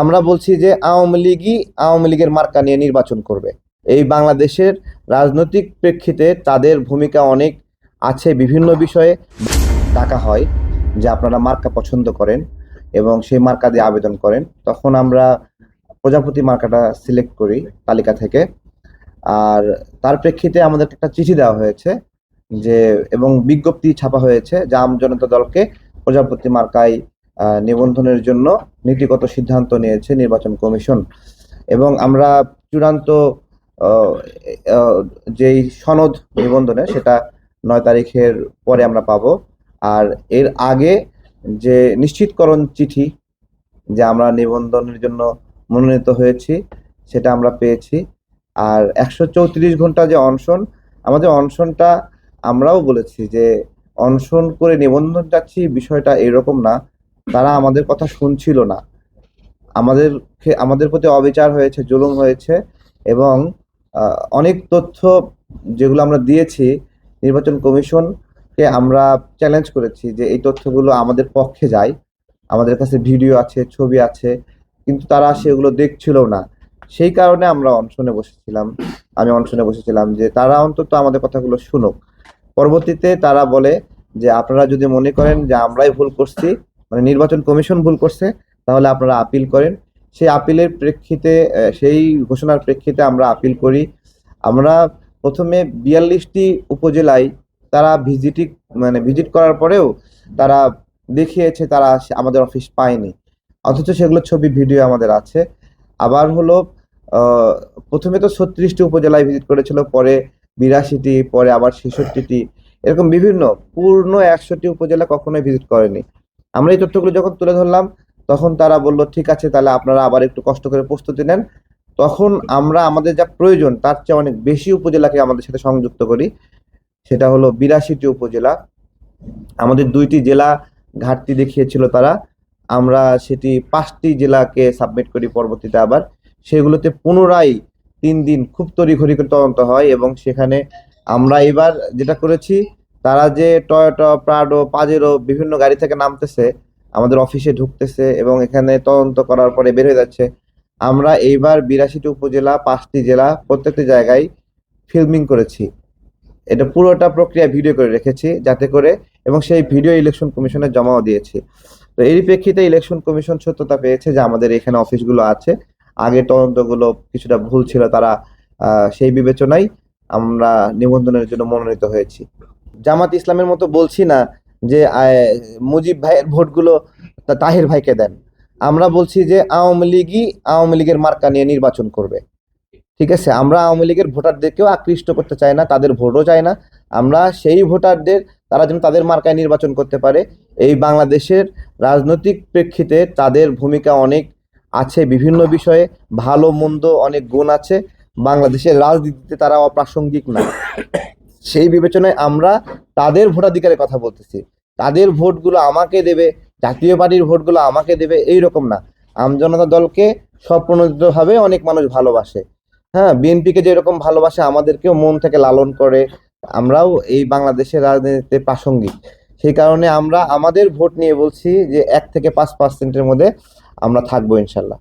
আমরা বলছি যে আওয়ামী লীগই আওয়ামী লীগের মার্কা নিয়ে নির্বাচন করবে। এই বাংলাদেশের রাজনৈতিক প্রেক্ষিতে তাদের ভূমিকা অনেক আছে, বিভিন্ন বিষয়ে ডাকা হয় যে আপনারা মার্কা পছন্দ করেন এবং সেই মার্কা দিয়ে আবেদন করেন। তখন আমরা প্রজাপতি মার্কাটা সিলেক্ট করি তালিকা থেকে। আর তার প্রেক্ষিতে আমাদের একটা চিঠি দেওয়া হয়েছে যে, এবং বিজ্ঞপ্তি ছাপা হয়েছে যে আম জনতা দলকে প্রজাপতি মার্কায় নিবন্ধনের জন্য নীতিগত সিদ্ধান্ত নিয়েছে নির্বাচন কমিশন। এবং আমরা চূড়ান্ত যেই সনদ নিবন্ধনে সেটা নয় তারিখের পরে আমরা পাবো। আর এর আগে যে নিশ্চিতকরণ চিঠি যে আমরা নিবন্ধনের জন্য মনোনীত হয়েছি, সেটা আমরা পেয়েছি। আর একশো চৌত্রিশ ঘণ্টা যে অনশন, আমাদের অনশনটা আমরাও বলেছি যে অনশন করে নিবন্ধন যাচ্ছি বিষয়টা এরকম না। তারা আমাদের কথা শুনছিল না। আমাদের আমাদের প্রতি অবিচার হয়েছে, জুলুম হয়েছে এবং অনেক তথ্য যেগুলো আমরা দিয়েছি, নির্বাচন কমিশনকে আমরা চ্যালেঞ্জ করেছি যে এই তথ্যগুলো আমাদের পক্ষে যায়। আমাদের কাছে ভিডিও আছে, ছবি আছে, কিন্তু তারা সেগুলো দেখছিল না। সেই কারণে আমরা অনশনে বসেছিলাম। আমি অনশনে বসেছিলাম যে তারা অন্তত আমাদের কথাগুলো শুনুক। পরবর্তীতে তারা বলে যে, আপনারা যদি মনে করেন যে আমরাই ভুল করছি মানে নির্বাচন কমিশন ভুল করছে, তাহলে আপনারা আপিল করেন। সেই আপিলের প্রেক্ষিতে সেই ঘোষণার প্রেক্ষিতে আমরা আপিল করি। আমরা প্রথমে বিয়াল্লিশটি উপজেলায় তারা ভিজিটিং মানে ভিজিট করার পরেও তারা দেখিয়েছে তারা আমাদের অফিস পায়নি। অথচ সেগুলো ছবি, ভিডিও আমাদের আছে। আবার হলো প্রথমে তো ছত্রিশটি উপজেলায় ভিজিট করেছিল, পরে বিরাশিটি, পরে আবার ছেষট্টিটি, এরকম বিভিন্ন, পূর্ণ একশোটি উপজেলা কখনোই ভিজিট করেনি। আমরা এই তথ্যগুলো যখন তুলে ধরলাম, তখন তারা বলল, ঠিক আছে, তাহলে আপনারা আবার একটু কষ্ট করে প্রস্তুতি নেন। তখন আমরা, আমাদের যা প্রয়োজন, তার চেয়ে অনেক বেশি উপজেলাকে আমাদের সাথে সংযুক্ত করি। সেটা হলো বিরাশিটি উপজেলা। আমাদের দুইটি জেলা ঘাটতি দেখিয়েছিল তারা। আমরা সেটি পাঁচটি জেলাকে সাবমিট করি পরবর্তীতে আবার। সেগুলোতে পুনরায় তিন দিন খুব তড়িঘড়ি করে তদন্ত হয় এবং সেখানে আমরা এবার যেটা করেছি তারা যে টয়োটা প্রাডো পাজেরো বিভিন্ন গাড়ি থেকে নামতেছে, আমাদের অফিসে ঢুকতেছে এবং এখানে তদন্ত করার পরে বের হয়ে যাচ্ছে। আমরা এইবার বিরাশিটি উপজেলা, পাঁচটি জেলা, প্রত্যেকটি জায়গায় ফিল্মিং করেছি। এটা পুরোটা প্রক্রিয়া ভিডিও করে রেখেছি যাতে করে এবং সেই ভিডিও ইলেকশন কমিশনে জমাও দিয়েছি। তো এই প্রেক্ষিতে ইলেকশন কমিশন সত্যতা পেয়েছে যে আমাদের এখানে অফিসগুলো আছে। আগের তদন্তগুলো কিছুটা ভুল ছিল, তারা সেই বিবেচনায় আমরা নিবন্ধনের জন্য মনোনীত হয়েছি। জামাত ইসলামের মতো বলছি না যে মুজিব ভাইয়ের ভোটগুলো তাহের ভাইকে দেন। আমরা বলছি যে, আওয়ামী লীগই আওয়ামী লীগের মার্কা নিয়ে নির্বাচন করবে। ঠিক আছে? আমরা আওয়ামী লীগের ভোটারদেরকেও আকৃষ্ট করতে চাই না, তাদের ভোটও চাই না। আমরা সেই ভোটারদের, তারা যেন তাদের মার্কায় নির্বাচন করতে পারে। এই বাংলাদেশের রাজনৈতিক প্রেক্ষিতে তাদের ভূমিকা অনেক আছে বিভিন্ন বিষয়ে, ভালো, মন্দ অনেক গুণ আছে। বাংলাদেশের রাজনীতিতে তারা অপ্রাসঙ্গিক না। সেই বিবেচনায় আমরা তাদের ভোটাধিকারের কথা বলতেছি। তাদের ভোটগুলো আমাকে দেবে, জাতীয় পার্টির ভোটগুলো আমাকে দেবে, এই রকম না। আমজনতা দলকে স্বপ্রণোদিতভাবে অনেক মানুষ ভালোবাসে। হ্যাঁ বিএনপিকে যেরকম ভালোবাসে, আমাদেরকেও মন থেকে লালন করে। আমরাও এই বাংলাদেশের রাজনীতিতে প্রাসঙ্গিক। সেই কারণে আমরা আমাদের ভোট নিয়ে বলছি যে এক থেকে পাঁচ পার্সেন্টের মধ্যে আমরা থাকব ইনশাল্লাহ।